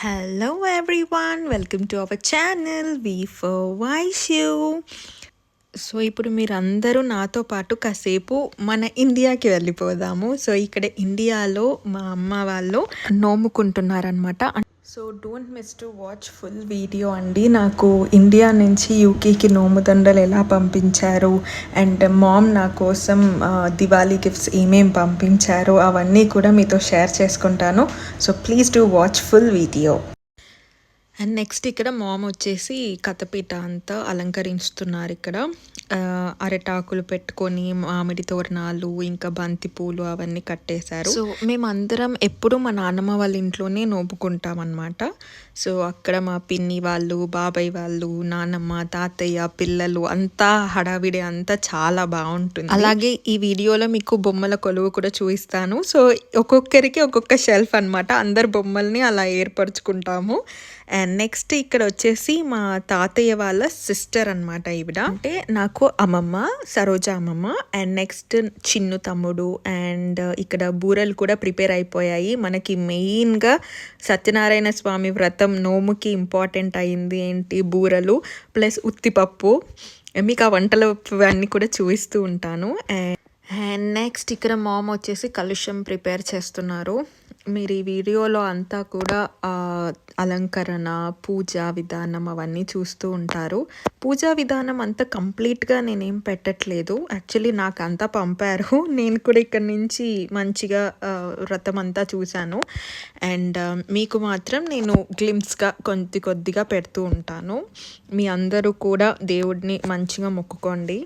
Hello everyone welcome to our channel V for voice you so ఇప్పుడు మీరందరూ నాతో పాటు కాసేపు మన ఇండియాకి వెళ్ళిపోదాము. సో ఇక్కడ ఇండియాలో మా అమ్మ వాళ్ళు నోముకుంటున్నారనమాట so don't miss to watch full video అండి. నాకు ఇండియా నుంచి యూకేకి నోముదండలు ఎలా పంపించారు అండ్ మామ్ నా కోసం దివాళీ గిఫ్ట్స్ ఏమేమి పంపించారు అవన్నీ కూడా మీతో షేర్ చేసుకుంటాను. So please do watch full video and next ఇక్కడ మామ్ వచ్చేసి కథపీట అంతా అలంకరిస్తున్నారు ఇక్కడ. అరిటాకులు పెట్టుకొని మామిడి తోరణాలు ఇంకా బంతి పూలు అవన్నీ కట్టేశారు. సో మేమందరం ఎప్పుడు మా నాన్నమ్మ వాళ్ళ ఇంట్లోనే నోపుకుంటాం అనమాట సో అక్కడ మా పిన్ని వాళ్ళు బాబాయ్ వాళ్ళు నాన్నమ్మ తాతయ్య పిల్లలు అంతా హడావిడి అంతా చాలా బాగుంటుంది. అలాగే ఈ వీడియోలో మీకు బొమ్మల కొలువు కూడా చూపిస్తాను. సో ఒక్కొక్కరికి ఒక్కొక్క షెల్ఫ్ అన్నమాట. అందరు బొమ్మల్ని అలా ఏర్పరచుకుంటాము. అండ్ నెక్స్ట్ ఇక్కడ వచ్చేసి మా తాతయ్య వాళ్ళ సిస్టర్ అన్నమాట ఈవిడ. అంటే నాకు అమ్మమ్మ సరోజ అమ్మమ్మ అండ్ నెక్స్ట్ చిన్ను తమ్ముడు అండ్ ఇక్కడ బూరెలు కూడా ప్రిపేర్ అయిపోయాయి. మనకి మెయిన్గా సత్యనారాయణ స్వామి వ్రతం నోముకి ఇంపార్టెంట్ అయింది ఏంటి బూరెలు ప్లస్ ఉత్తిపప్పు. మీకు ఆ వంటలు అన్నీ కూడా చూపిస్తూ ఉంటాను. అండ్ అండ్ నెక్స్ట్ ఇక్కడ మామ వచ్చేసి కలుషం ప్రిపేర్ చేస్తున్నారు. మీరు ఈ వీడియోలో అంతా కూడా అలంకరణ పూజా విధానం అవన్నీ చూస్తూ ఉంటారు. పూజా విధానం అంతా కంప్లీట్గా నేనేం పెట్టట్లేదు. యాక్చువల్లీ నాకు అంతా పంపారు. నేను కూడా ఇక్కడ నుంచి మంచిగా వ్రతం అంతా చూశాను. అండ్ మీకు మాత్రం నేను గ్లిమ్స్గా కొద్ది కొద్దిగా పెడుతూ ఉంటాను. మీ అందరూ కూడా దేవుడిని మంచిగా మొక్కుకోండి.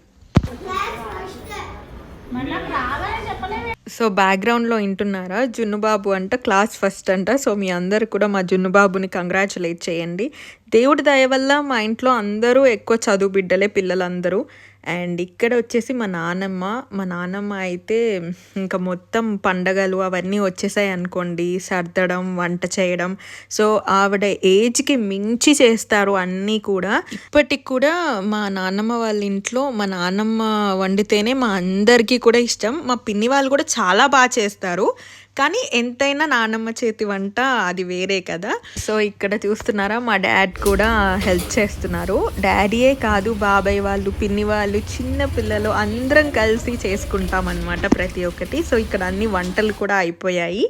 సో బ్యాక్గ్రౌండ్లో వింటున్నారా? జున్నుబాబు అంట క్లాస్ ఫస్ట్ అంట. సో మీ అందరు కూడా మా జున్నుబాబుని కంగ్రాచులేట్ చేయండి. దేవుడి దయ వల్ల మా ఇంట్లో అందరూ ఎక్కువ చదువు బిడ్డలే పిల్లలందరూ. అండ్ ఇక్కడ వచ్చేసి మా నానమ్మ మా నానమ్మ అయితే ఇంకా మొత్తం పండగలు అవన్నీ వచ్చేసాయి అనుకోండి. సర్దడం వంట చేయడం. సో ఆవిడ ఏజ్కి మించి చేస్తారు అన్నీ కూడా. ఇప్పటికి కూడా మా నాన్నమ్మ వాళ్ళ ఇంట్లో మా నాన్నమ్మ వండితేనే మా అందరికీ కూడా ఇష్టం. మా పిన్ని వాళ్ళు కూడా చాలా బాగా చేస్తారు. కానీ ఎంతైనా నానమ్మ చేతి వంట అది వేరే కదా. సో ఇక్కడ చూస్తున్నారా మా డాడ్ కూడా హెల్ప్ చేస్తున్నారు. డాడీయే కాదు బాబాయ్ వాళ్ళు పిన్ని వాళ్ళు చిన్న పిల్లలు అందరం కలిసి చేసుకుంటాం అనమాట ప్రతి ఒక్కటి. సో ఇక్కడ అన్ని వంటలు కూడా అయిపోయాయి.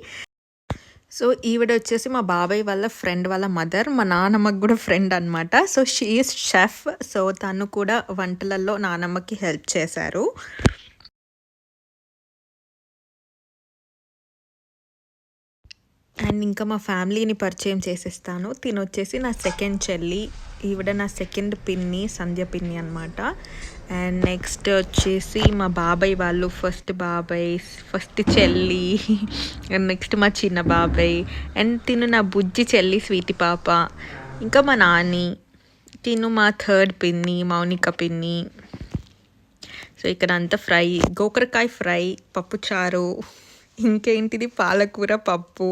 సో ఈవిడ వచ్చేసి మా బాబాయ్ వాళ్ళ ఫ్రెండ్ వాళ్ళ మదర్ మా నానమ్మకి కూడా ఫ్రెండ్ అనమాట సో షీఈస్ షెఫ్ సో తను కూడా వంటలలో నానమ్మకి హెల్ప్ చేశారు. అండ్ ఇంకా మా ఫ్యామిలీని పరిచయం చేసేస్తాను. తిను వచ్చేసి నా సెకండ్ చెల్లి ఈవిడ నా సెకండ్ పిన్ని సంధ్య పిన్ని అనమాట అండ్ నెక్స్ట్ వచ్చేసి మా బాబాయ్ వాళ్ళు ఫస్ట్ బాబాయ్ ఫస్ట్ చెల్లి అండ్ నెక్స్ట్ మా చిన్న బాబాయ్ అండ్ తిను నా బుజ్జి చెల్లి స్వీటి పాప ఇంకా మా నాని తిను మా థర్డ్ పిన్ని మౌనిక పిన్ని. సో ఇక్కడ అంతా ఫ్రై గోకరకాయ ఫ్రై పప్పుచారు. ఇంకేంటిది? పాలకూర పప్పు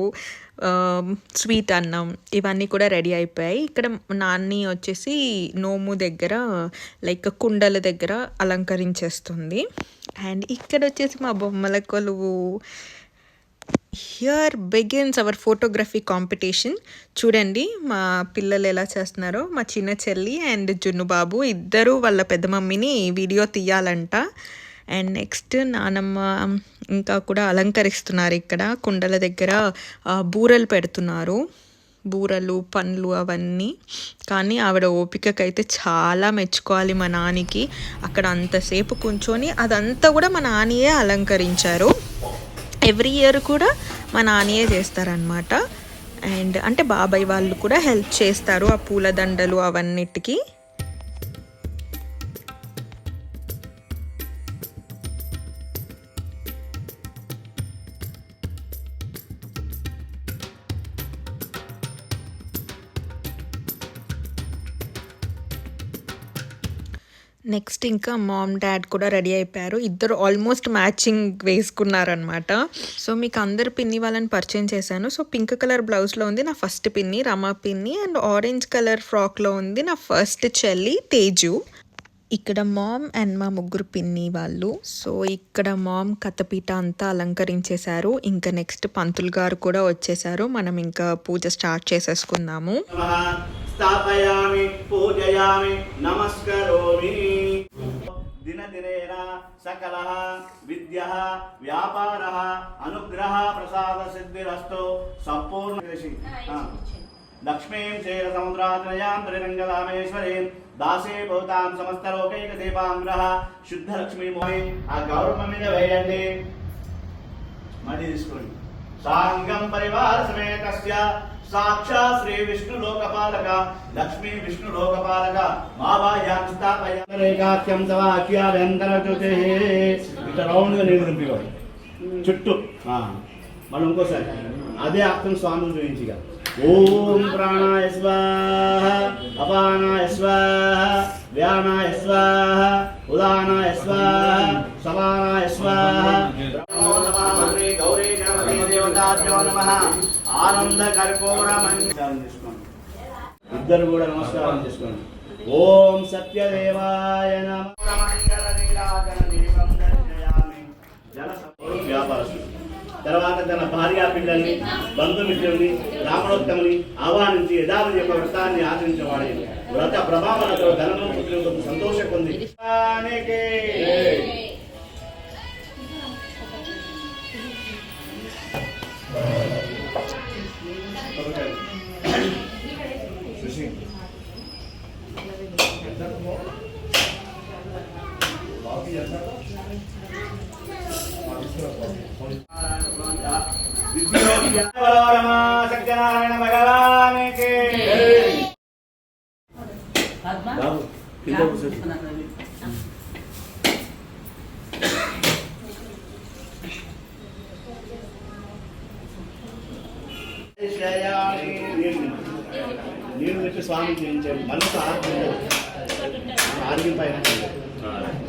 స్వీట్ అన్నం ఇవన్నీ కూడా రెడీ అయిపోయాయి. ఇక్కడ నాన్ని వచ్చేసి నోము దగ్గర లైక్ కుండల దగ్గర అలంకరించేస్తుంది. అండ్ ఇక్కడ వచ్చేసి మా బొమ్మల కొలువు. Here begins our photography competition చూడండి మా పిల్లలు ఎలా చేస్తున్నారో మా చిన్న చెల్లి అండ్ జున్ను బాబు ఇద్దరు వాళ్ళ పెద్ద మమ్మీని వీడియో తీయాలంట. అండ్ నెక్స్ట్ నానమ్మ ఇంకా కూడా అలంకరిస్తున్నారు ఇక్కడ కుండల దగ్గర బూరలు బూరెలు పెడుతున్నారు. బూరలు పండ్లు అవన్నీ. కానీ ఆవిడ ఓపికకైతే చాలా మెచ్చుకోవాలి మా నానికి. అక్కడ అంతసేపు కూర్చొని అదంతా కూడా మా నానియే అలంకరించారు. ఎవ్రీ ఇయర్ కూడా మా నానియే చేస్తారనమాట అండ్ అంటే బాబాయ్ వాళ్ళు కూడా హెల్ప్ చేస్తారు ఆ పూలదండలు అవన్నిటికీ. నెక్స్ట్ ఇంకా మామ్ డాడ్ కూడా రెడీ అయిపోయారు. ఇద్దరు ఆల్మోస్ట్ మ్యాచింగ్ వేసుకున్నారనమాట సో మీకు అందరు పిన్ని వాళ్ళని పరిచయం చేశాను. సో పింక్ కలర్ బ్లౌజ్లో ఉంది నా ఫస్ట్ పిన్ని రమా పిన్ని అండ్ ఆరెంజ్ కలర్ ఫ్రాక్లో ఉంది నా ఫస్ట్ చెల్లి తేజు. ఇక్కడ మామ్ అండ్ మా ముగ్గురు పిన్ని వాళ్ళు. సో ఇక్కడ మామ్ కథపీట అంతా అలంకరించేశారు. ఇంకా నెక్స్ట్ పంతులు గారు కూడా వచ్చేసారు మనం ఇంకా పూజ స్టార్ట్ చేసేసుకుందాము. సకల విద్య వ్యాపార అనుగ్రహ ప్రసాద సిద్ధిరస్తో సంపూర్ణ. లక్ష్మీం చేర సముద్రాత్రయాం త్రిరంగ రామేశ్వరీం దాసే భవతాం సమస్త లోకైక దీపాంగ్రహ శుద్ధ లక్ష్మీ మోహి ఆ గౌరవం మీద వేయండి. మళ్ళీ తీసుకోండి. సాంగం పరివార సమేతస్య సాక్షా శ్రీ విష్ణు లోకపాలక లక్ష్మీ విష్ణు లోకపాలక మావాయాం స్థాపయాం సవాక్యాభ్యంతర చుతే ఇట్లా రౌండ్గా నీళ్ళు చుట్టూ. మళ్ళీ ఇంకోసారి. అదే అర్థం స్వామిని చూపించిగా. ఓం ప్రాణాయ స్వాహ అపానాయ స్వాహ వ్యానాయ స్వాహ ఉదానాయ స్వాహ సమానాయ స్వాహ. ఆనంద కర్పూర చేసుకోండి ఇద్దరు కూడా నమస్కారం చేసుకోండి. ఓం సత్యదేవాయ నమ. మంగళ తర్వాత తన భార్య పిల్లల్ని బంధుమిత్రుల్ని రామణోత్తముని ఆహ్వానించి యథావిధి యొక్క వ్రతాన్ని ఆచరించేవాడే. వ్రత ప్రభావాలతో ధనము పుత్రులతో సంతోష పొంది. దానికి సత్యనారాయణ భగవానికి నీళ్ళు పెట్టి స్వామి చేయించారు మనసు ఆరోగ్యం ఆరోగ్యం పైన.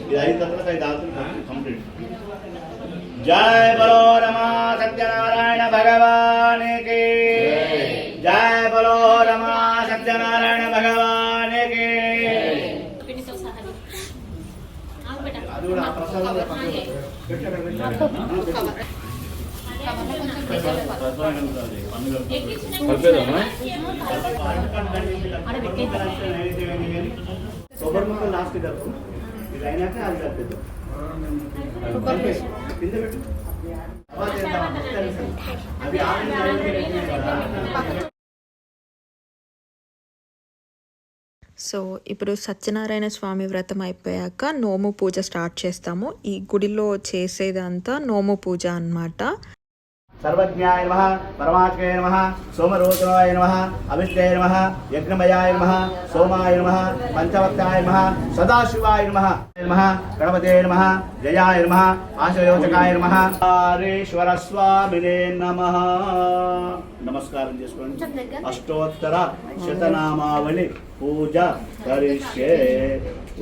ఇది అయిన తర్వాత ఐదు ఆకులు కంప్లీట్. జయ బలో రమా సత్యనారాయణ భగవానికి జయ బలో రమా సత్యనారాయణ. కొబ్బరి ముక్కలు లాస్ట్ కలుపు ఇది అయినాక అది కలిపేద్దాం. సో ఇప్పుడు సత్యనారాయణ స్వామి వ్రతం అయిపోయాక నోము పూజ స్టార్ట్ చేస్తాము. ఈ గుడిలో చేసేదంతా నోము పూజ అన్నమాట. సర్వజ్ఞాయ నమ పరమాత్మయ నమ సోమరోచనాయ నమ అవిద్యాయ నమ యజ్ఞమయాయ నమ సోమాయ నమ పంచవక్తాయ నమ సదాశివాయ నమ నమ గణపతే నమ జయాయ నమ ఆశయోచకాయ నమ హరేశ్వర స్వామినే నమ. నమస్కారం చేసుకోండి. అష్టోత్తర శతనామావళి పూజ కరిష్యే.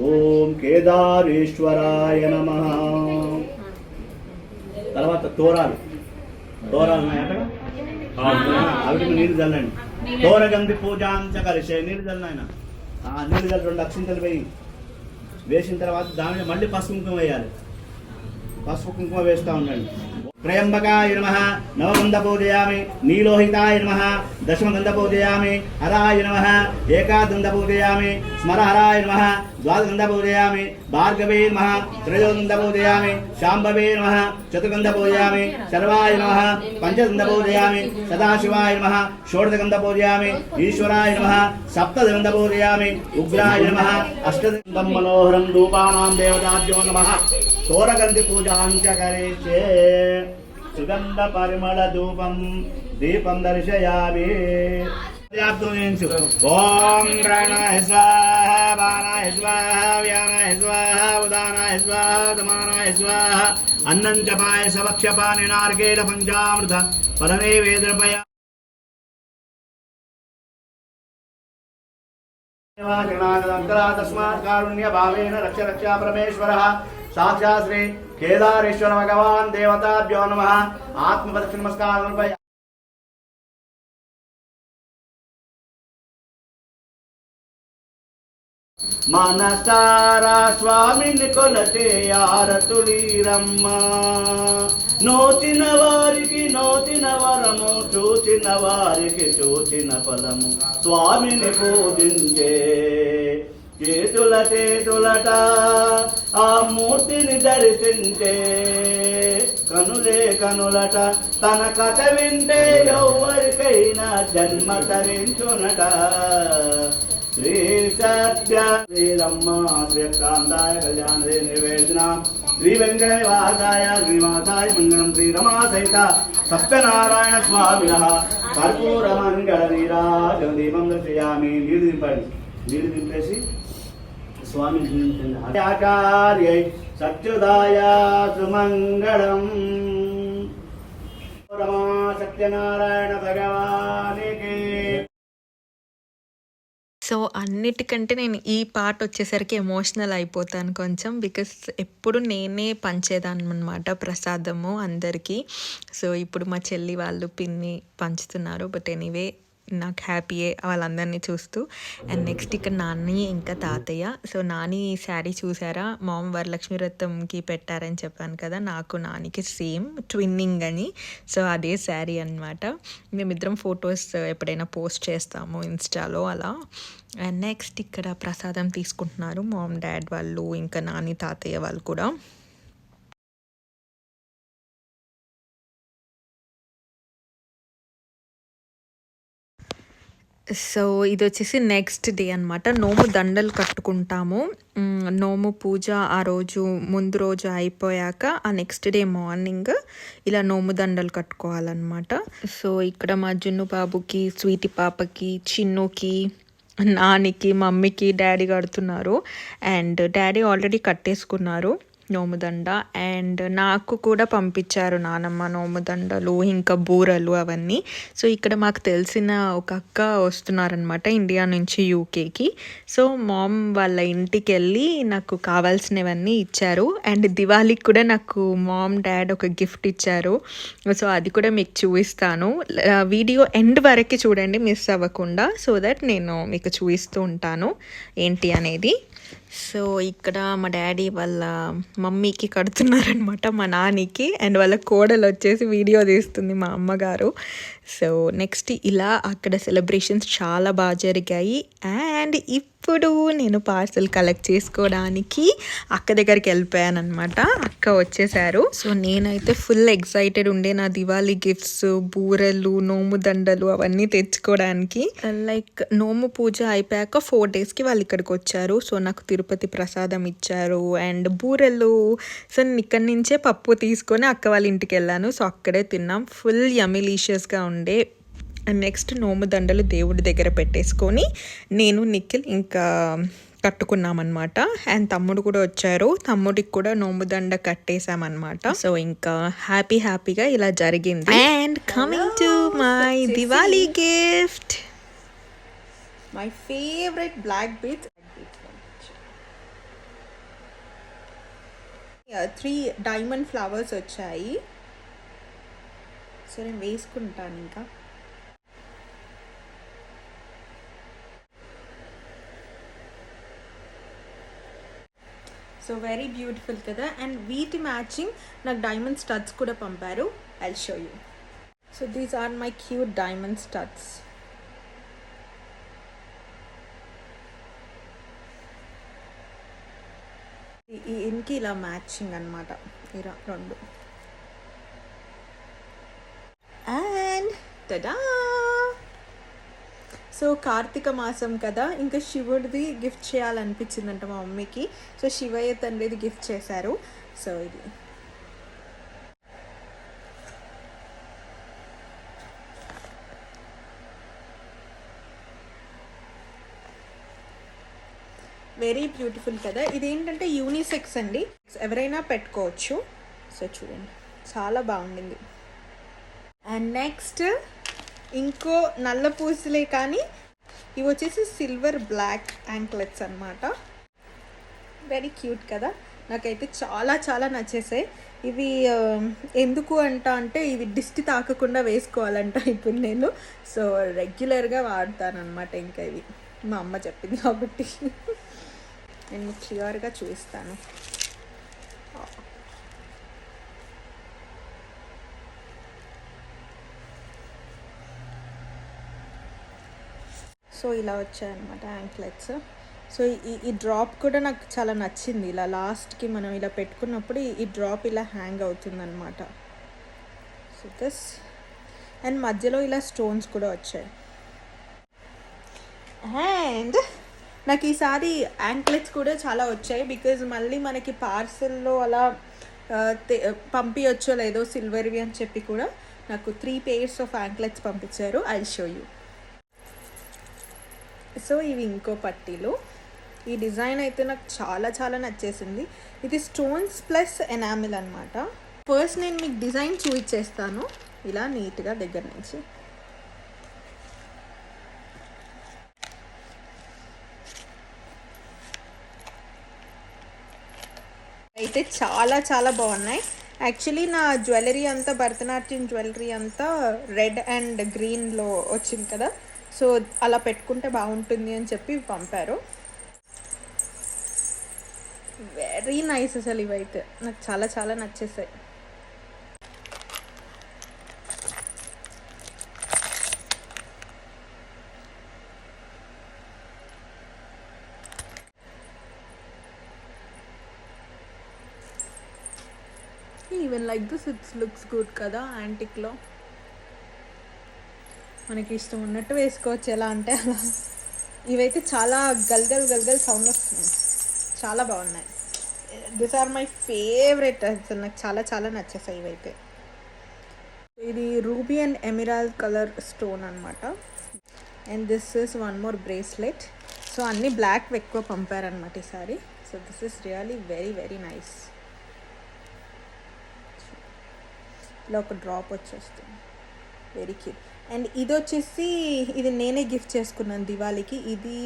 ఓం కేదారేశ్వరాయ నమ. తర్వాత తోరాలు. దూరాలు ఉన్నాయట అవిటి నీళ్ళు చల్లండి. దూరగంధి పూజాంచ కలిసే నీళ్ళు చల్లని ఆయన ఆ నీళ్ళు చల్లి రెండు అక్షింతలు వేయి. వేసిన తర్వాత దాని మళ్ళీ పసుపు కుంకుమ వేయాలి. పసుపు కుంకుమ వేస్తూ ఉండండి. త్రయంబకాయ నమ నవగంధ పూజయామి నీలోహితాయ నమ దశమగంధ పూజయామి హరాయ నమ ఏకాదంధ పూజయామి స్మరహరాయ నమ ద్వాదగంధ పూజయామి భార్గవే నమ త్రయోగంధ పూజయామి శాంభవే నమ చతుర్గంధ పూజయామి సర్వాయ నమ పంచగంధ పూజయామి సదాశివాయ నమ షోడశగంధ పూజయామి ఈశ్వరాయ నమ సప్తగంధ పూజయామి ఉగ్రాయ నమ అష్టగంధం మనోహరం రూపాణం దేవతాభ్యో నమ సోరగంధి పూజాంచ కరిష్యే సుగంధ పరిమళ ధూపం దీపం దర్శయామి. ఓం ప్రాణాయ స్వాహ బాణాయ స్వాహ వ్యానాయ స్వాహ ఉదానాయ స్వాహ సమానాయ స్వాహ అన్నం చ పాయస భక్ష్యపాని నార్కేల పంచామృత పరనైవేద్రపయ తస్మాత్ కారుణ్య భావేన రక్ష రక్షా పరమేశ్వర. సాక్షాత్ శ్రీ కేదారేశ్వర భగవాన్ దేవతాభ్యో నమ. ఆత్మపదక్ష నమస్కారాలపై మనసారా స్వామిని కొలతే ఆరతులీరమ్మ. నోచిన వారికి నోచిన వరము చూచిన వారికి చూచిన ఫలము. స్వామిని పూజించే చేతుల చేతులట ఆ మూర్తిని దర్శించే కనులే కనులట తన కథ వింటే ఎవరికైనా జన్మ తరించునట. శ్రీ సత్య శ్రీరమ్మ శ్రీకాంతాయ కళ్యాణ శ్రీ నివేదన శ్రీ వెంకటవాసాయ శ్రీవాసాయ మంగళం శ్రీరమా సహిత సత్యనారాయణ స్వామిన కర్పూర మంగళ నీరాజం దీపం దర్శయామి. నీరు దింపండి. నీరు దింపేసి స్వామి ఆచార్య సత్యుదాయ సుమంగళం. సత్యనారాయణ భగవానికి. సో అన్నిటికంటే నేను ఈ పాట వచ్చేసరికి ఎమోషనల్ అయిపోతాను కొంచెం బికాస్ ఎప్పుడు నేనే పంచేదాన్ని అనమాట ప్రసాదము అందరికీ. సో ఇప్పుడు మా చెల్లి వాళ్ళు పిన్ని పంచుతున్నారు బట్ ఎనీవే నాకు హ్యాపీయే వాళ్ళందరినీ చూస్తూ. అండ్ నెక్స్ట్ ఇక్కడ నాని ఇంకా తాతయ్య. సో నాని శారీ చూసారా? మామ్ వరలక్ష్మి వ్రతంకి పెట్టారని చెప్పాను కదా నాకు నానికి సేమ్ ట్విన్నింగ్ అని. సో అదే శారీ అనమాట మేమిద్దరం ఫొటోస్ ఎప్పుడైనా పోస్ట్ చేస్తాము ఇన్స్టాలో అలా. అండ్ నెక్స్ట్ ఇక్కడ ప్రసాదం తీసుకుంటున్నారు మామ్ డాడ్ వాళ్ళు ఇంకా నాని తాతయ్య వాళ్ళు కూడా. సో ఇది వచ్చేసి నెక్స్ట్ డే అనమాట నోము దండలు కట్టుకుంటాము. నోము పూజ ఆ రోజు ముందు రోజు అయిపోయాక ఆ నెక్స్ట్ డే మార్నింగ్ ఇలా నోము దండలు కట్టుకోవాలన్నమాట. సో ఇక్కడ మా జున్ను బాబుకి స్వీటి పాపకి చిన్నుకి నానికి మమ్మీకి డాడీ కడుతున్నారు. అండ్ డాడీ ఆల్రెడీ కట్టేసుకున్నారు. నోముదండ. అండ్ నాకు కూడా పంపించారు నానమ్మ నోముదండలు ఇంకా బూరలు అవన్నీ. సో ఇక్కడ మాకు తెలిసిన ఒక అక్క వస్తున్నారనమాట ఇండియా నుంచి యూకేకి. సో మామ్ వాళ్ళ ఇంటికి వెళ్ళి నాకు కావాల్సినవన్నీ ఇచ్చారు. అండ్ దివాళీకి కూడా నాకు మామ్ డాడ్ ఒక గిఫ్ట్ ఇచ్చారు. సో అది కూడా మీకు చూపిస్తాను. వీడియో ఎండ్ వరకు చూడండి మిస్ అవ్వకుండా. సో దట్ నేను మీకు చూపిస్తూ ఉంటాను. ఏంటి అనేది? సో ఇక్కడ మా డాడీ వాళ్ళ మమ్మీకి కడుతున్నారనమాట మా నానికి అండ్ వాళ్ళ కోడలు వచ్చేసి వీడియో తీస్తుంది మా అమ్మగారు. సో నెక్స్ట్ ఇలా అక్కడ సెలబ్రేషన్స్ చాలా బాగా జరిగాయి. అండ్ ఇప్పుడు నేను పార్సల్ కలెక్ట్ చేసుకోవడానికి అక్క దగ్గరికి వెళ్ళిపోయాను అనమాట అక్క వచ్చేసారు. సో నేనైతే ఫుల్ ఎక్సైటెడ్ ఉండే నా దివాళీ గిఫ్ట్స్ బూరెలు నోము దండలు అవన్నీ తెచ్చుకోవడానికి. లైక్ నోము పూజ అయిపోయాక ఫోర్ డేస్కి వాళ్ళు ఇక్కడికి వచ్చారు. సో నాకు తిరుపతి ప్రసాదం ఇచ్చారు. అండ్ బూరెలు. సో నేను ఇక్కడి నుంచే పప్పు తీసుకొని అక్క వాళ్ళ ఇంటికి వెళ్ళాను. సో అక్కడే తిన్నాం. ఫుల్ యమిలీషియస్గా ఉండే అండ్ నెక్స్ట్ నోము దండలు దేవుడి దగ్గర పెట్టేసుకొని నేను నిఖిల్ ఇంకా కట్టుకున్నామన్నమాట. అండ్ తమ్ముడు కూడా వచ్చారు. తమ్ముడికి కూడా నోము దండ కట్టేసామన్నమాట సో ఇంకా హ్యాపీ హ్యాపీగా ఇలా జరిగింది. And coming to my Diwali gift my favourite black bead three diamond flowers వచ్చాయి. సో నేను వేసుకుంటాను ఇంకా. సో వెరీ బ్యూటిఫుల్ కదా. అండ్ వీటి మ్యాచింగ్ నాకు డైమండ్ స్టడ్స్ కూడా పంపారు. I show you so these are my cute diamond studs ఈ ఇన్కి ఇలా మ్యాచింగ్ అనమాట ఇలా రెండు. అండ్ తడా సో కార్తీక మాసం కదా ఇంకా శివుడిది గిఫ్ట్ చేయాలనిపించిందంట మా మమ్మీకి. సో శివయ్య తండ్రిది గిఫ్ట్ చేశారు. సో ఇది. వెరీ బ్యూటిఫుల్ కదా. ఇదేంటంటే యూనిసెక్స్ అండి. ఎవరైనా పెట్టుకోవచ్చు. సో చూడండి. చాలా బాగుండింది. అండ్ నెక్స్ట్ ఇంకో నల్ల పూసలే కానీ ఇవి వచ్చేసి సిల్వర్ బ్లాక్ యాంక్లెట్స్ అన్నమాట. వెరీ క్యూట్ కదా. నాకైతే చాలా చాలా నచ్చేసాయి. ఇవి ఎందుకు అంట అంటే ఇవి దిష్టి తాకకుండా వేసుకోవాలంట ఇప్పుడు నేను. సో రెగ్యులర్గా వాడతానమాట ఇంకా ఇవి. మా అమ్మ చెప్పింది కాబట్టి. నేను క్లియర్గా చూపిస్తాను సో ఇలా వచ్చాయన్నమాట యాంక్లెట్స్ సో ఈ ఈ డ్రాప్ కూడా నాకు చాలా నచ్చింది. ఇలా లాస్ట్కి మనం ఇలా పెట్టుకున్నప్పుడు ఈ- డ్రాప్ ఇలా హ్యాంగ్ అవుతుందన్నమాట. సో దిస్ అండ్ మధ్యలో ఇలా స్టోన్స్ కూడా వచ్చాయి. అండ్ నాకు ఈసారి యాంక్లెట్స్ కూడా చాలా వచ్చాయి బికాజ్ మళ్ళీ మనకి పార్సెల్లో అలా పంపించచ్చో లేదో సిల్వర్వి అని చెప్పి కూడా నాకు త్రీ పేర్స్ ఆఫ్ యాంక్లెట్స్ పంపించారు. ఐ షో యూ సో ఇవి ఇంకో పట్టీలు. ఈ డిజైన్ అయితే నాకు చాలా చాలా నచ్చేసింది. ఇది స్టోన్స్ ప్లస్ ఎనామిల్ అనమాట ఫస్ట్ నేను మీకు డిజైన్ చూపించేస్తాను ఇలా నీట్గా దగ్గర నుంచి. అయితే చాలా చాలా బాగున్నాయి. యాక్చువల్లీ నా జ్యువెలరీ అంతా భరతనాట్యం జ్యువెలరీ అంతా రెడ్ అండ్ గ్రీన్లో వచ్చింది కదా. సో అలా పెట్టుకుంటే బాగుంటుంది అని చెప్పి పంపారు. వెరీ నైస్ అసలు ఇవైతే. నాకు చాలా చాలా నచ్చేసాయి. Even like this it's looks good కదా యాంటిక్లో మనకి ఇష్టం ఉన్నట్టు వేసుకోవచ్చు. ఎలా అంటే అలా. ఇవైతే చాలా గల్గల్ గల్గల్ సౌండ్ వస్తుంది చాలా బాగున్నాయి. దిస్ ఆర్ మై ఫేవరెట్ అసలు. నాకు చాలా చాలా నచ్చేసాయి ఇవైతే. ఇది ruby and emerald colour stone అనమాట and this is one more bracelet so అన్నీ బ్లాక్ ఎక్కువ పంపారనమాట ఈసారి so this is really very very nice ఇలా ఒక డ్రాప్ వచ్చేస్తుంది. వెరీ క్యూట్ అండ్ ఇది వచ్చేసి ఇది నేనే గిఫ్ట్ చేసుకున్నాను దివాళీకి. ఇది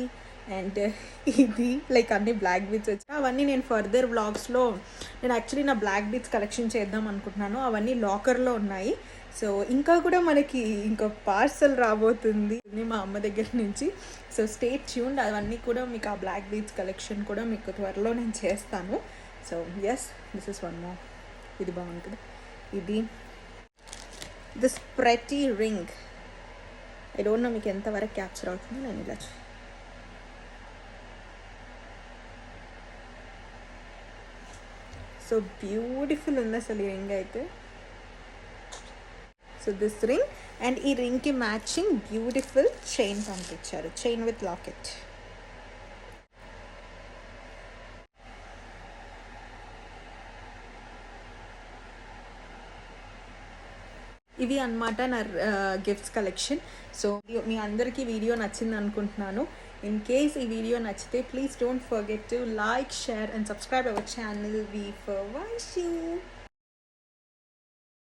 అండ్ ఇది లైక్ అన్ని బ్లాక్ బీట్స్ వచ్చి అవన్నీ నేను ఫర్దర్ వ్లాగ్స్లో నేను యాక్చువల్లీ నా బ్లాక్ బీట్స్ కలెక్షన్ చేద్దాం అనుకుంటున్నాను. అవన్నీ లాకర్లో ఉన్నాయి. సో ఇంకా కూడా మనకి ఇంకో పార్సల్ రాబోతుంది మా అమ్మ దగ్గర నుంచి. సో స్టేట్ ట్యూన్ అవన్నీ కూడా మీకు ఆ బ్లాక్ బీట్స్ కలెక్షన్ కూడా మీకు త్వరలో నేను చేస్తాను. So yes this is one more ఇది బాగుంటుంది ఇది దిస్ ప్రతి రింగ్ ఐ డోంట్ నో మీకు ఎంతవరకు క్యాప్చర్ అవుతుందో నేను ఇలా సో బ్యూటిఫుల్ ఉంది అసలు ఈ రింగ్ అయితే. సో దిస్ రింగ్ అండ్ ఈ రింగ్కి మ్యాచింగ్ బ్యూటిఫుల్ చైన్ పంపించారు. చైన్ విత్ లాకెట్ అనమాట అన్నమాట నా గిఫ్ట్స్ కలెక్షన్ సో మీ అందరికీ వీడియో నచ్చింది అనుకుంటున్నాను. ఇన్ కేస్ ఈ వీడియో నచ్చితే please don't forget to like share and subscribe our channel V for watching